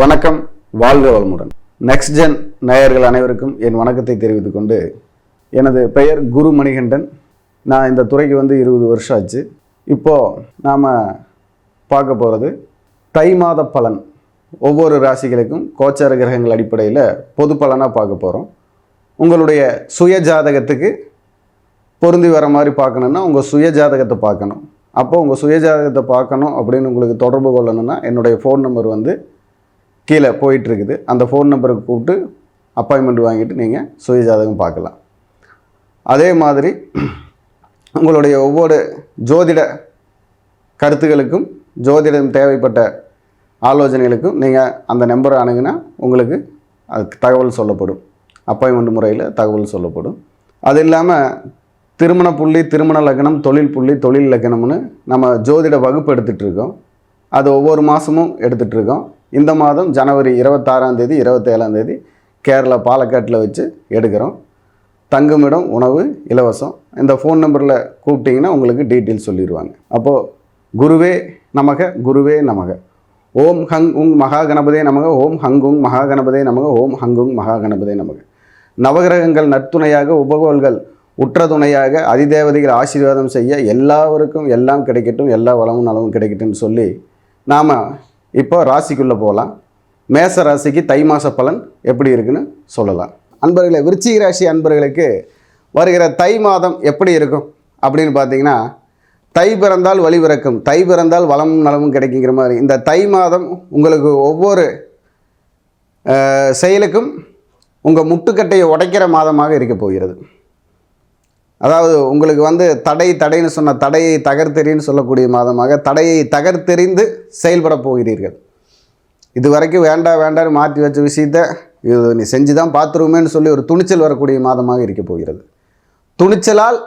வணக்கம் வாழ்க வளமுடன். நெக்ஸ்ட் ஜென் நேயர்கள் அனைவருக்கும் என் வணக்கத்தை தெரிவித்துக் கொண்டு எனது பெயர் குரு மணிகண்டன். நான் இந்த துறைக்கு வந்து இருபது வருஷம் ஆச்சு. இப்போது நாம் பார்க்க போகிறது தை மாத பலன். ஒவ்வொரு ராசிகளுக்கும் கோச்சார கிரகங்கள் அடிப்படையில் பொது பலனாக பார்க்க போகிறோம் உங்களுடைய சுய ஜாதகத்துக்கு பொருந்தி வர மாதிரி பார்க்கணுன்னா உங்கள் சுய ஜாதகத்தை பார்க்கணும். அப்போது உங்கள் சுய ஜாதகத்தை பார்க்கணும் அப்படின்னு உங்களுக்கு தொடர்பு கொள்ளணும்னா என்னுடைய ஃபோன் நம்பர் வந்து கீழே போயிட்டுருக்குது. அந்த ஃபோன் நம்பருக்கு கூப்பிட்டு அப்பாயின்மெண்ட் வாங்கிட்டு நீங்கள் சுய ஜாதகம் பார்க்கலாம். அதே மாதிரி உங்களுடைய ஒவ்வொரு ஜோதிட கருத்துகளுக்கும் ஜோதிடம் தேவைப்பட்ட ஆலோசனைகளுக்கும் நீங்கள் அந்த நம்பரை அணுகுனா உங்களுக்கு அதுக்கு தகவல் சொல்லப்படும். அப்பாயின்மெண்ட் முறையில் தகவல் சொல்லப்படும். அது இல்லாமல் திருமண புள்ளி திருமண லக்னம் தொழில் புள்ளி தொழில் லக்னம்னு நம்ம ஜோதிட வகுப்பு எடுத்துகிட்டு இருக்கோம். அது ஒவ்வொரு மாதமும் எடுத்துகிட்ருக்கோம் இந்த மாதம் ஜனவரி இருபத்தாறாம் தேதி இருபத்தேழாம் தேதி கேரளா பாலக்காட்டில் வச்சு எடுக்கிறோம். தங்குமிடம் உணவு இலவசம். இந்த ஃபோன் நம்பரில் கூப்பிட்டிங்கன்னா உங்களுக்கு டீட்டெயில் சொல்லிடுவாங்க. அப்போது குருவே நமக குருவே நமக. ஓம் ஹங் உங் மகா கணபதே நமக ஓம் ஹங்குங் மகா கணபதே நமக ஓம் ஹங்குங் மகா கணபதே நமக. நவகிரகங்கள் நற்துணையாக உபகோள்கள் உற்ற துணையாக அதிதேவதைகள் ஆசீர்வாதம் செய்ய எல்லாருக்கும் எல்லாம் கிடைக்கட்டும் எல்லா வளமும் நலமும் கிடைக்கட்டும்னு சொல்லி நாம் இப்போ ராசிக்குள்ளே போகலாம். மேச ராசிக்கு தை மாத பலன் எப்படி இருக்குன்னு சொல்லலாம். அன்பர்களே விருச்சிக ராசி அன்பர்களுக்கு வருகிற தை மாதம் எப்படி இருக்கும் அப்படின்னு பார்த்தீங்கன்னா தை பிறந்தால் வழி பிறக்கும் தை பிறந்தால் வளமும் நலமும் கிடைக்குங்கிற மாதிரி. இந்த தை மாதம் உங்களுக்கு ஒவ்வொரு செயலுக்கும் உங்கள் முட்டுக்கட்டையை உடைக்கிற மாதமாக இருக்க போகிறது. அதாவது உங்களுக்கு வந்து தடை தடைன்னு சொன்ன தடையை தகர்த்தெறின்னு சொல்லக்கூடிய மாதமாக தடையை தகர்த்தெறிந்து செயல்பட போகிறீர்கள். இது வரைக்கும் வேண்டாம் வேண்டாம்னு மாற்றி வச்ச விஷயத்த இது நீ செஞ்சு தான் பார்த்துருவோமேனு சொல்லி ஒரு துணிச்சல் வரக்கூடிய மாதமாக இருக்க போகிறது. துணிச்சலால்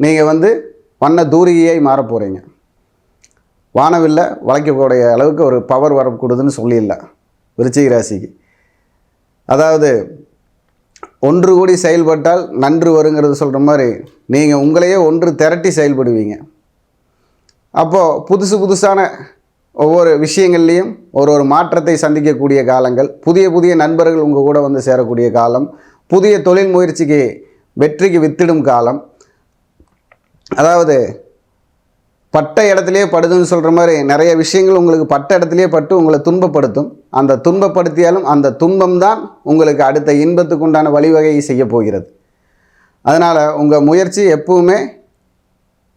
நீங்கள் வந்து வண்ண தூரிகையை மாறப் போகிறீங்க வானவில்ல வளைக்கக்கூடிய அளவுக்கு ஒரு பவர் வரக்கூடுதுன்னு சொல்லிடலாம் விருச்சிக ராசிக்கு. அதாவது ஒன்று கூடி செயல்பட்டால் நன்று வருங்கிறது சொல்கிற மாதிரி நீங்கள் உங்களையே ஒன்று திரட்டி செயல்படுவீங்க. அப்போது புதுசு புதுசான ஒவ்வொரு விஷயங்கள்லேயும் ஒரு ஒரு மாற்றத்தை சந்திக்கக்கூடிய காலங்கள் புதிய புதிய நண்பர்கள் உங்கள் கூட வந்து சேரக்கூடிய காலம் புதிய தொழில் முயற்சிக்கு வெற்றிக்கு வித்திடும் காலம். அதாவது பட்ட இடத்துலையே படுதுன்னு சொல்கிற மாதிரி நிறைய விஷயங்கள் உங்களுக்கு பட்ட இடத்துலையே பட்டு உங்களை துன்பப்படுத்தும். அந்த துன்பப்படுத்தியாலும் அந்த துன்பம் தான் உங்களுக்கு அடுத்த இன்பத்துக்கு உண்டான வழிவகையை செய்ய போகிறது. அதனால் உங்கள் முயற்சி எப்பவுமே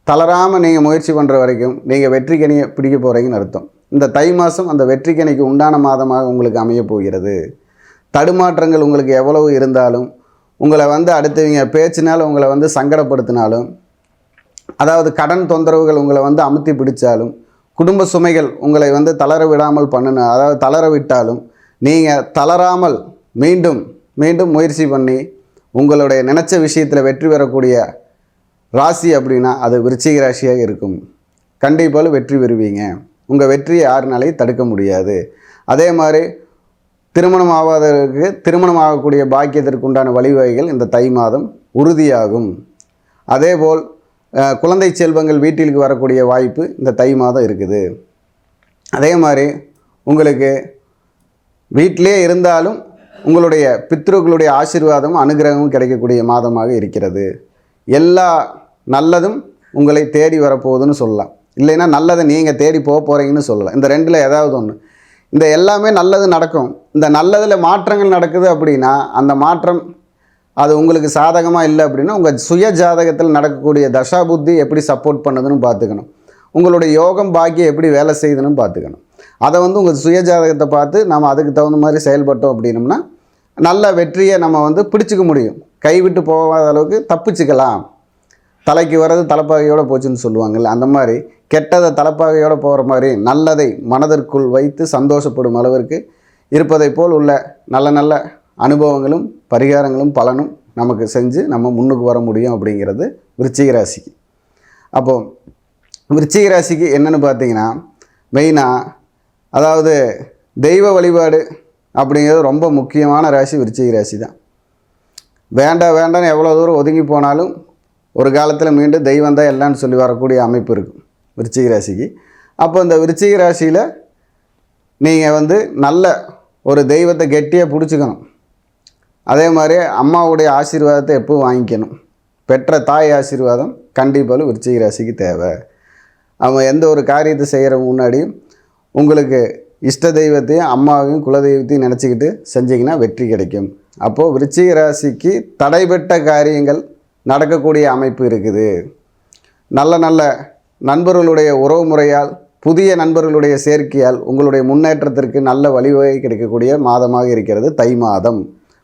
தளராமல் நீங்கள் முயற்சி பண்ணுற வரைக்கும் நீங்கள் வெற்றி கனியை பிடிக்க போகிறீங்கன்னு அர்த்தம். இந்த தை மாதம் அந்த வெற்றி உண்டான மாதமாக உங்களுக்கு அமைய போகிறது. தடுமாற்றங்கள் உங்களுக்கு எவ்வளவு இருந்தாலும் உங்களை வந்து அடுத்தவங்க பேச்சினால் உங்களை வந்து சங்கடப்படுத்தினாலும் அதாவது கடன் தொந்தரவுகள் உங்களை வந்து அமுத்தி பிடிச்சாலும் குடும்ப சுமைகள் உங்களை வந்து தளர விடாமல் பண்ணணும் அதாவது தளர விட்டாலும் நீங்கள் தளராமல் மீண்டும் மீண்டும் முயற்சி பண்ணி உங்களுடைய நினச்ச விஷயத்தில் வெற்றி பெறக்கூடிய ராசி அப்படின்னா அது விருச்சிக ராசியாக இருக்கும். கண்டிப்பாக வெற்றி பெறுவீங்க. உங்கள் வெற்றியை யாருனாலையும் தடுக்க முடியாது. அதே மாதிரி திருமணம் ஆகாதவருக்கு திருமணம் ஆகக்கூடிய பாக்கியத்திற்கு உண்டான வழிவகைகள் இந்த தை மாதம் உறுதியாகும். அதேபோல் குழந்தை செல்வங்கள் வீட்டிற்கு வரக்கூடிய வாய்ப்பு இந்த தை மாதம் இருக்குது. அதே மாதிரி உங்களுக்கு வீட்டிலே இருந்தாலும் உங்களுடைய பித்ருக்களுடைய ஆசீர்வாதமும் அனுகிரகமும் கிடைக்கக்கூடிய மாதமாக இருக்கிறது. எல்லா நல்லதும் உங்களை தேடி வரப்போகுதுன்னு சொல்லலாம். இல்லைன்னா நல்லதை நீங்கள் தேடி போக போகிறீங்கன்னு சொல்லலாம். இந்த ரெண்டில் ஏதாவது ஒன்று இந்த எல்லாமே நல்லது நடக்கும். இந்த நல்லதில் மாற்றங்கள் நடக்குது அப்படின்னா அந்த மாற்றம் அது உங்களுக்கு சாதகமாக இல்லை அப்படின்னா உங்கள் சுய ஜாதகத்தில் நடக்கக்கூடிய தசா புத்தி எப்படி சப்போர்ட் பண்ணுதுன்னு பார்த்துக்கணும். உங்களுடைய யோகம் பாக்கியம் எப்படி வேலை செய்யுதுன்னு பார்த்துக்கணும். அதை வந்து உங்கள் சுய ஜாதகத்தை பார்த்து நம்ம அதுக்கு தகுந்த மாதிரி செயல்பட்டோம் அப்படின்னம்னா நல்ல வெற்றியை நம்ம வந்து பிடிச்சிக்க முடியும். கைவிட்டு போகாத அளவுக்கு தப்பிச்சுக்கலாம். தலைக்கு வர்றது தலைப்பாகையோடு போச்சுன்னு சொல்லுவாங்கல்ல அந்த மாதிரி கெட்டதை தலைப்பாகையோடு போகிற மாதிரி நல்லதை மனதிற்குள் வைத்து சந்தோஷப்படும் அளவிற்கு இருப்பதைப் போல் உள்ள நல்ல நல்ல அனுபவங்களும் பரிகாரங்களும் பலனும் நமக்கு செஞ்சு நம்ம முன்னுக்கு வர முடியும் அப்படிங்கிறது விருச்சிக ராசிக்கு. அப்போது விருச்சிக ராசிக்கு என்னென்னு பார்த்தீங்கன்னா மெயினாக அதாவது தெய்வ வழிபாடு அப்படிங்கிறது ரொம்ப முக்கியமான ராசி விருச்சிக ராசி தான் வேண்டாம் வேண்டாம்னு எவ்வளோ தூரம் ஒதுங்கி போனாலும் ஒரு காலத்தில் மீண்டும் தெய்வம் தான் எல்லாம்னு சொல்லி வரக்கூடிய அமைப்பு இருக்கும் விருச்சிக ராசிக்கு. அப்போ இந்த விருச்சிக ராசியில் நீங்கள் வந்து நல்ல ஒரு தெய்வத்தை கெட்டியாக பிடிச்சிக்கணும். அதே மாதிரி அம்மாவுடைய ஆசீர்வாதத்தை எப்பவும் வாங்கிக்கணும்? பெற்ற தாய் ஆசீர்வாதம் கண்டிப்பாக விருச்சிக ராசிக்கு தேவை. அவன் எந்த ஒரு காரியத்தை செய்கிற முன்னாடி உங்களுக்கு இஷ்ட தெய்வத்தையும் அம்மாவையும் குலதெய்வத்தையும் நினச்சிக்கிட்டு செஞ்சிங்கன்னா வெற்றி கிடைக்கும். அப்போது விருச்சிக ராசிக்கு தடைபெற்ற காரியங்கள் நடக்கக்கூடிய அமைப்பு இருக்குது. நல்ல நல்ல நண்பர்களுடைய உறவு முறையால் புதிய நண்பர்களுடைய சேர்க்கையால் உங்களுடைய முன்னேற்றத்திற்கு நல்ல வழிவகை கிடைக்கக்கூடிய மாதமாக இருக்கிறது தை மாதம்.